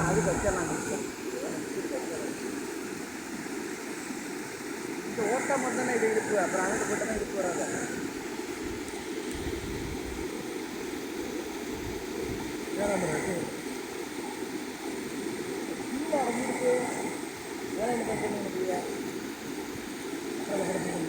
அது வச்சிடலாம் இந்த ஓட்டம் மட்டும் இது இருக்கு அப்புறம் அங்கே மட்டும் இதுக்கு வராது. வேற ಕಳ್ಕೊಳ್ಬೋದು